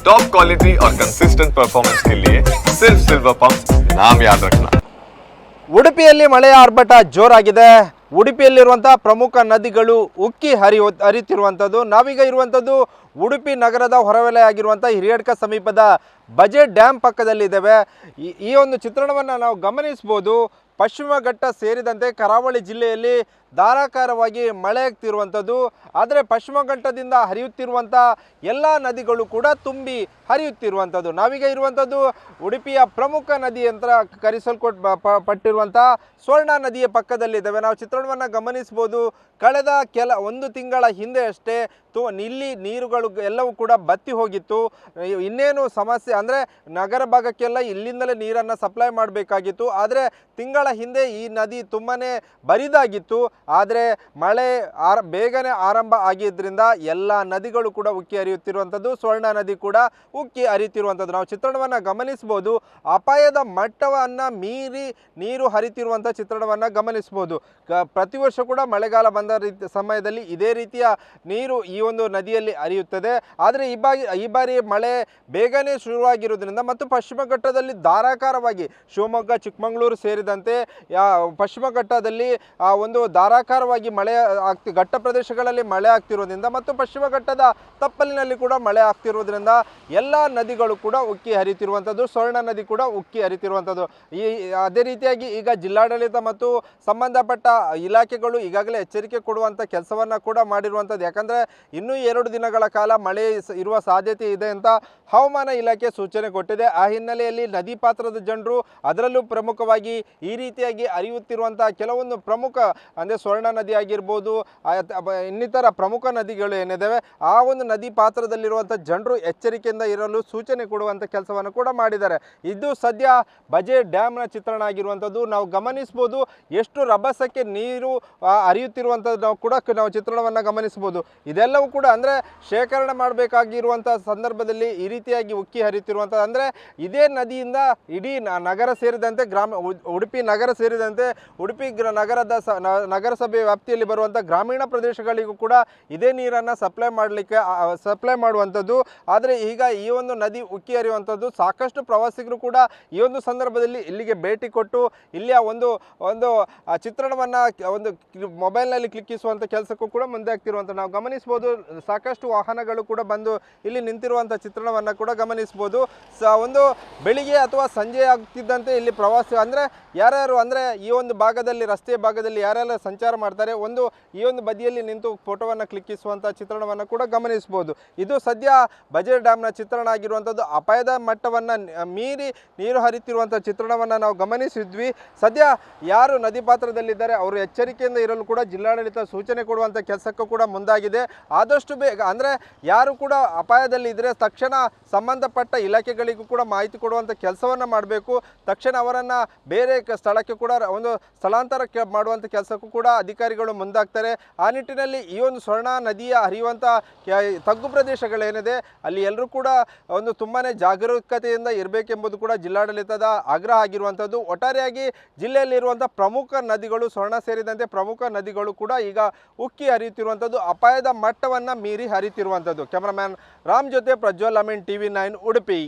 Top quality और consistent performance के लिए सिर्फ सिल्वर पंप नाम याद रखना ಉಡುಪಿಯಲ್ಲಿ ಮಳೆಯ ಆರ್ಭಟ ಜೋರಾಗಿದೆ ಉಡುಪಿಯಲ್ಲಿರುವಂಥ ಪ್ರಮುಖ ನದಿಗಳು ಉಕ್ಕಿ ಹರಿಯು ಹರಿಯುತ್ತಿರುವಂಥದ್ದು ನಾವೀಗ ಇರುವಂಥದ್ದು ಉಡುಪಿ ನಗರದ ಹೊರವಲಯ ಆಗಿರುವಂಥ ಹಿರಿಯಡ್ಕ ಸಮೀಪದ ಬಜೆಟ್ ಡ್ಯಾಮ್ ಪಕ್ಕದಲ್ಲಿದ್ದೇವೆ ಈ ಈ ಒಂದು ಚಿತ್ರಣವನ್ನು ನಾವು ಗಮನಿಸ್ಬೋದು ಪಶ್ಚಿಮ ಘಟ್ಟ ಸೇರಿದಂತೆ ಕರಾವಳಿ ಜಿಲ್ಲೆಯಲ್ಲಿ ಧಾರಾಕಾರವಾಗಿ ಮಳೆಯಾಗ್ತಿರುವಂಥದ್ದು ಆದರೆ ಪಶ್ಚಿಮ ಘಟ್ಟದಿಂದ ಹರಿಯುತ್ತಿರುವಂಥ ಎಲ್ಲ ನದಿಗಳು ಕೂಡ ತುಂಬಿ ಹರಿಯುತ್ತಿರುವಂಥದ್ದು. ನಾವೀಗ ಇರುವಂಥದ್ದು ಉಡುಪಿಯ ಪ್ರಮುಖ ನದಿ ಅಂತ ಕರೆಸಲ್ಕೊಟ್ ಪಟ್ಟಿರುವಂಥ ಸ್ವರ್ಣ ನದಿಯ ಪಕ್ಕದಲ್ಲಿದ್ದಾವೆ. ನಾವು ಚಿತ್ರಣವನ್ನು ಗಮನಿಸ್ಬೋದು. ಕಳೆದ ಕೆಲ ಒಂದು ತಿಂಗಳ ಹಿಂದೆ ಅಷ್ಟೇ ತು ಇಲ್ಲಿ ನೀರುಗಳು ಎಲ್ಲವೂ ಕೂಡ ಬತ್ತಿ ಹೋಗಿತ್ತು. ಇನ್ನೇನು ಸಮಸ್ಯೆ ಅಂದರೆ ನಗರ ಭಾಗಕ್ಕೆಲ್ಲ ಇಲ್ಲಿಂದಲೇ ನೀರನ್ನು ಸಪ್ಲೈ ಮಾಡಬೇಕಾಗಿತ್ತು. ಆದರೆ ತಿಂಗಳ ಹಿಂದೆ ಈ ನದಿ ತುಂಬಾ ಬರಿದಾಗಿತ್ತು. ಆದರೆ ಮಳೆ ಆರ ಬೇಗನೆ ಆರಂಭ ಆಗಿದ್ದರಿಂದ ಎಲ್ಲ ನದಿಗಳು ಕೂಡ ಉಕ್ಕಿ ಹರಿಯುತ್ತಿರುವಂಥದ್ದು ಸ್ವರ್ಣ ನದಿ ಕೂಡ ಉಕ್ಕಿ ಹರಿಯುತ್ತಿರುವಂಥದ್ದು ನಾವು ಚಿತ್ರಣವನ್ನು ಗಮನಿಸ್ಬೋದು. ಅಪಾಯದ ಮಟ್ಟವನ್ನು ಮೀರಿ ನೀರು ಹರಿತಿರುವಂಥ ಚಿತ್ರಣವನ್ನು ಗಮನಿಸ್ಬೋದು. ಪ್ರತಿ ವರ್ಷ ಕೂಡ ಮಳೆಗಾಲ ಬಂದ ಸಮಯದಲ್ಲಿ ಇದೇ ರೀತಿಯ ನೀರು ಈ ಒಂದು ನದಿಯಲ್ಲಿ ಹರಿಯುತ್ತದೆ. ಆದರೆ ಈ ಬಾರಿ ಈ ಬಾರಿ ಮಳೆ ಬೇಗನೆ ಶುರುವಾಗಿರುವುದರಿಂದ ಮತ್ತು ಪಶ್ಚಿಮ ಘಟ್ಟದಲ್ಲಿ ಧಾರಾಕಾರವಾಗಿ ಶಿವಮೊಗ್ಗ, ಚಿಕ್ಕಮಗಳೂರು ಸೇರಿದಂತೆ ಪಶ್ಚಿಮ ಘಟ್ಟದಲ್ಲಿ ಒಂದು ಧಾರಾಕಾರವಾಗಿ ಮಳೆ ಆಗ್ತಿ, ಘಟ್ಟ ಪ್ರದೇಶಗಳಲ್ಲಿ ಮಳೆ ಆಗ್ತಿರೋದ್ರಿಂದ ಮತ್ತು ಪಶ್ಚಿಮ ಘಟ್ಟದ ತಪ್ಪಲಿನಲ್ಲಿ ಕೂಡ ಮಳೆ ಆಗ್ತಿರೋದ್ರಿಂದ ಎಲ್ಲ ನದಿಗಳು ಕೂಡ ಉಕ್ಕಿ ಹರಿತಿರುವಂಥದ್ದು ಸ್ವರ್ಣ ನದಿ ಕೂಡ ಉಕ್ಕಿ ಹರಿತಿರುವಂಥದ್ದು ಈ, ಅದೇ ರೀತಿಯಾಗಿ ಈಗ ಜಿಲ್ಲಾಡಳಿತ ಮತ್ತು ಸಂಬಂಧಪಟ್ಟ ಇಲಾಖೆಗಳು ಈಗಾಗಲೇ ಎಚ್ಚರಿಕೆ ಕೊಡುವಂಥ ಕೆಲಸವನ್ನು ಕೂಡ ಮಾಡಿರುವಂಥದ್ದು ಯಾಕಂದರೆ ಇನ್ನೂ ಎರಡು ದಿನಗಳ ಕಾಲ ಮಳೆ ಇರುವ ಸಾಧ್ಯತೆ ಇದೆ ಅಂತ ಹವಾಮಾನ ಇಲಾಖೆ ಸೂಚನೆ ಕೊಟ್ಟಿದೆ. ಆ ಹಿನ್ನೆಲೆಯಲ್ಲಿ ನದಿ ಪಾತ್ರದ ಜನರು ಅದರಲ್ಲೂ ಪ್ರಮುಖವಾಗಿ ಈ ರೀತಿಯಾಗಿ ಅರಿಯುತ್ತಿರುವಂಥ ಕೆಲವೊಂದು ಪ್ರಮುಖ ಅಂದರೆ ಸ್ವರ್ಣ ನದಿ ಆಗಿರ್ಬೋದು ಇನ್ನಿತರ ಪ್ರಮುಖ ನದಿಗಳು ಏನಿದ್ದಾವೆ ಆ ಒಂದು ನದಿ ಪಾತ್ರದಲ್ಲಿರುವಂಥ ಜನರು ಎಚ್ಚರಿಕೆಯಿಂದ ಇರಲು ಸೂಚನೆ ಕೊಡುವಂಥ ಕೆಲಸವನ್ನು ಕೂಡ ಮಾಡಿದ್ದಾರೆ. ಇದು ಸದ್ಯ ಬಜೆ ಡ್ಯಾಮ್ನ ಚಿತ್ರಣ ಆಗಿರುವಂಥದ್ದು ನಾವು ಗಮನಿಸ್ಬೋದು ಎಷ್ಟು ರಭಸಕ್ಕೆ ನೀರು ಹರಿಯುತ್ತಿರುವಂಥದ್ದು ನಾವು ಕೂಡ ನಾವು ಚಿತ್ರಣವನ್ನು ಗಮನಿಸ್ಬೋದು ಇದೆಲ್ಲವೂ ಕೂಡ ಅಂದರೆ ಶೇಖರಣೆ ಮಾಡಬೇಕಾಗಿರುವಂಥ ಸಂದರ್ಭದಲ್ಲಿ ಈ ರೀತಿಯಾಗಿ ಉಕ್ಕಿ ಹರಿಯುತ್ತಿರುವಂಥದ್ದು ಅಂದರೆ ಇದೇ ನದಿಯಿಂದ ಇಡೀ ನಗರ ಸೇರಿದಂತೆ ಗ್ರಾಮ ಉಡುಪಿ ನಗರ ಸೇರಿದಂತೆ ಉಡುಪಿ ಗ್ರ ನಗರದ ಸ ನಗರಸಭೆ ವ್ಯಾಪ್ತಿಯಲ್ಲಿ ಬರುವಂಥ ಗ್ರಾಮೀಣ ಪ್ರದೇಶಗಳಿಗೂ ಕೂಡ ಇದೇ ನೀರನ್ನು ಸಪ್ಲೈ ಮಾಡಲಿಕ್ಕೆ ಸಪ್ಲೈ ಮಾಡುವಂಥದ್ದು. ಆದರೆ ಈಗ ಈ ಒಂದು ನದಿ ಉಕ್ಕಿ ಹರಿಯುವಂಥದ್ದು ಸಾಕಷ್ಟು ಪ್ರವಾಸಿಗರು ಕೂಡ ಈ ಒಂದು ಸಂದರ್ಭದಲ್ಲಿ ಇಲ್ಲಿಗೆ ಭೇಟಿ ಕೊಟ್ಟು ಇಲ್ಲಿಯ ಒಂದು ಒಂದು ಚಿತ್ರಣವನ್ನು ಒಂದು ಮೊಬೈಲ್ನಲ್ಲಿ ಕ್ಲಿಕ್ಕಿಸುವಂಥ ಕೆಲಸಕ್ಕೂ ಕೂಡ ಮುಂದೆ ಆಗ್ತಿರುವಂಥ ನಾವು ಗಮನಿಸ್ಬೋದು. ಸಾಕಷ್ಟು ವಾಹನಗಳು ಕೂಡ ಬಂದು ಇಲ್ಲಿ ನಿಂತಿರುವಂತಹ ಚಿತ್ರಣವನ್ನು ಕೂಡ ಗಮನಿಸಬಹುದು. ಒಂದು ಬೆಳಿಗ್ಗೆ ಅಥವಾ ಸಂಜೆ ಆಗ್ತಿದ್ದಂತೆ ಇಲ್ಲಿ ಪ್ರವಾಸಿ ಅಂದರೆ ಯಾರ್ಯಾರು ಅಂದ್ರೆ ಈ ಒಂದು ಭಾಗದಲ್ಲಿ ರಸ್ತೆ ಭಾಗದಲ್ಲಿ ಯಾರೆಲ್ಲ ಸಂಚಾರ ಮಾಡ್ತಾರೆ, ಒಂದು ಈ ಒಂದು ಬದಿಯಲ್ಲಿ ನಿಂತು ಫೋಟೋವನ್ನು ಕ್ಲಿಕ್ಕಿಸುವಂತಹ ಚಿತ್ರಣವನ್ನು ಕೂಡ ಗಮನಿಸಬಹುದು. ಇದು ಸದ್ಯ ಬಜೆಟ್ ಡ್ಯಾಮ್ನ ಚಿತ್ರಣ ಆಗಿರುವಂಥದ್ದು ಅಪಾಯದ ಮಟ್ಟವನ್ನು ಮೀರಿ ನೀರು ಹರಿತಿರುವಂಥ ಚಿತ್ರಣವನ್ನು ನಾವು ಗಮನಿಸಿದ್ವಿ. ಸದ್ಯ ಯಾರು ನದಿ ಪಾತ್ರದಲ್ಲಿದ್ದಾರೆ, ಅವರು ಎಚ್ಚರಿಕೆಯಿಂದ ಇರಲು ಕೂಡ ಜಿಲ್ಲಾಡಳಿತ ಸೂಚನೆ ಕೊಡುವಂಥ ಕೆಲಸಕ್ಕೂ ಕೂಡ ಮುಂದಾಗಿದೆ. ಆದಷ್ಟು ಬೇಗ, ಅಂದರೆ ಯಾರು ಕೂಡ ಅಪಾಯದಲ್ಲಿ ಇದ್ದರೆ ತಕ್ಷಣ ಸಂಬಂಧಪಟ್ಟ ಇಲಾಖೆಗಳಿಗೂ ಕೂಡ ಮಾಹಿತಿ ಕೊಡುವಂಥ ಕೆಲಸವನ್ನು ಮಾಡಬೇಕು. ತಕ್ಷಣ ಅವರನ್ನು ಬೇರೆ ಸ್ಥಳಕ್ಕೆ ಕೂಡ ಒಂದು ಸ್ಥಳಾಂತರ ಮಾಡುವಂಥ ಕೆಲಸಕ್ಕೂ ಕೂಡ ಅಧಿಕಾರಿಗಳು ಮುಂದಾಗ್ತಾರೆ. ಆ ನಿಟ್ಟಿನಲ್ಲಿ ಈ ಒಂದು ಸ್ವರ್ಣ ನದಿಯ ಹರಿಯುವಂಥ ತಗ್ಗು ಪ್ರದೇಶಗಳೇನಿದೆ, ಅಲ್ಲಿ ಎಲ್ಲರೂ ಕೂಡ ಒಂದು ತುಂಬಾ ಜಾಗರೂಕತೆಯಿಂದ ಇರಬೇಕೆಂಬುದು ಕೂಡ ಜಿಲ್ಲಾಡಳಿತದ ಆಗ್ರಹ ಆಗಿರುವಂಥದ್ದು. ಒಟ್ಟಾರೆಯಾಗಿ ಜಿಲ್ಲೆಯಲ್ಲಿರುವಂಥ ಪ್ರಮುಖ ನದಿಗಳು ಸ್ವರ್ಣ ಸೇರಿದಂತೆ ಪ್ರಮುಖ ನದಿಗಳು ಕೂಡ ಈಗ ಉಕ್ಕಿ ಹರಿಯುತ್ತಿರುವಂಥದ್ದು. ಅಪಾಯದ ಮಟ್ಟವನ್ನು ಮೀರಿ ಹರಿತಿರುವಂಥದ್ದು ಕ್ಯಾಮ್ರಾಮ್ಯಾನ್ ರಾಮ್ ಜೊತೆ ಪ್ರಜ್ವಲ್ ಅಮೀನ್ ಟಿ ವಿ ನೈನ್ ಉಡುಪಿ.